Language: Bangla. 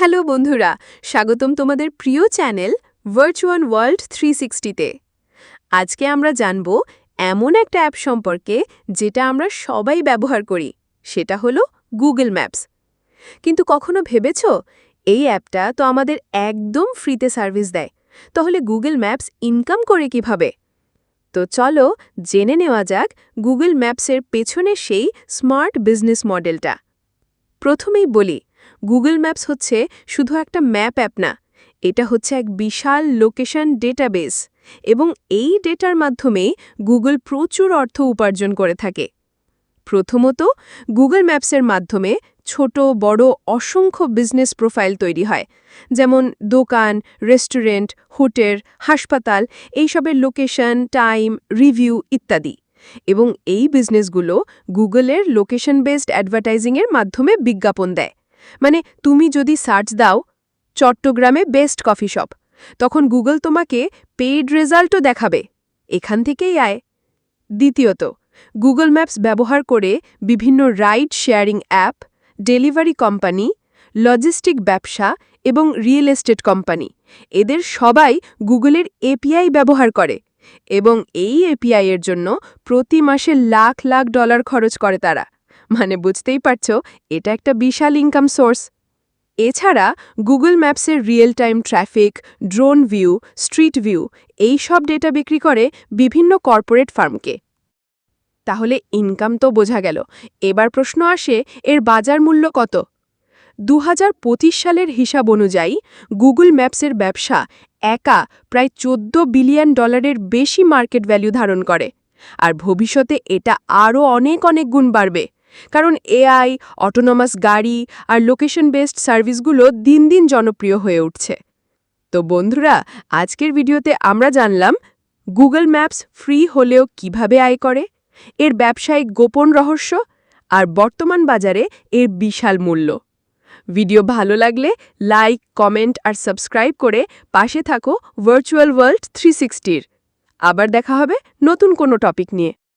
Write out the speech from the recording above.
হ্যালো বন্ধুরা, স্বাগতম তোমাদের প্রিয় চ্যানেল ভার্চুয়াল ওয়ার্ল্ড থ্রি সিক্সটিতে। আজকে আমরা জানব এমন একটা অ্যাপ সম্পর্কে যেটা আমরা সবাই ব্যবহার করি, সেটা হলো গুগল ম্যাপস। কিন্তু কখনো ভেবেছ, এই অ্যাপটা তো আমাদের একদম ফ্রিতে সার্ভিস দেয়, তাহলে গুগল ম্যাপস ইনকাম করে কীভাবে? তো চলো জেনে নেওয়া যাক গুগল ম্যাপসের পেছনে সেই স্মার্ট বিজনেস মডেলটা। প্রথমেই বলি গুগল ম্যাপস হচ্ছে শুধু একটা ম্যাপ অ্যাপ না, এটা হচ্ছে এক বিশাল লোকেশন ডেটাবেস এবং এই ডেটার মাধ্যমেই গুগল প্রচুর অর্থ উপার্জন করে থাকে। প্রথমত, গুগল ম্যাপসের মাধ্যমে ছোট, বড়, অসংখ্য বিজনেস প্রোফাইল তৈরি হয়, যেমন দোকান, রেস্টুরেন্ট, হোটেল, হাসপাতাল, এইসবের লোকেশন, টাইম, রিভিউ ইত্যাদি এবং এই বিজনেসগুলো গুগলের লোকেশন বেসড অ্যাডভার্টাইজিংয়ের মাধ্যমে বিজ্ঞাপন দেয়। মানে তুমি যদি সার্চ দাও চট্টগ্রামে বেস্ট কফি শপ, তখন গুগল তোমাকে পেইড রেজাল্টও দেখাবে। এখান থেকেই আয়। দ্বিতীয়ত, গুগল ম্যাপস ব্যবহার করে বিভিন্ন ride sharing app, delivery company, logistic ব্যবসা এবং রিয়েল এস্টেট কোম্পানি, এদের সবাই গুগলের এপিআই ব্যবহার করে এবং এই এপিআই এর জন্য প্রতি মাসে লাখ লাখ ডলার খরচ করে তারা। মানে বুঝতেই পারছ, এটা একটা বিশাল ইনকাম সোর্স এছাড়া Google ম্যাপসের real time traffic drone view street view এই সব ডেটা বিক্রি করে বিভিন্ন কর্পোরেট ফার্মকে। তাহলে ইনকাম তো বোঝা গেল। এবার প্রশ্ন আসে, এর বাজার মূল্য কত? দু হাজার পঁচিশ সালের হিসাব অনুযায়ী গুগল ম্যাপসের ব্যবসা একা প্রায় চোদ্দ বিলিয়ন ডলারের বেশি মার্কেট ভ্যালু ধারণ করে। আর ভবিষ্যতে এটা আরও অনেক অনেক গুণ বাড়বে। কারণ এআই অটোনমাস গাড়ি আর লোকেশন বেসড সার্ভিসগুলো দিন দিন জনপ্রিয় হয়ে উঠছে। তো বন্ধুরা, আজকের ভিডিওতে আমরা জানলাম গুগল ম্যাপস ফ্রি হলেও কীভাবে আয় করে, এর ব্যবসায়িক গোপন রহস্য আর বর্তমান বাজারে এর বিশাল মূল্য। ভিডিও ভালো লাগলে লাইক কমেন্ট আর সাবস্ক্রাইব করে পাশে থাকো ভার্চুয়াল ওয়ার্ল্ড থ্রি সিক্সটির আবার দেখা হবে নতুন কোনো টপিক নিয়ে।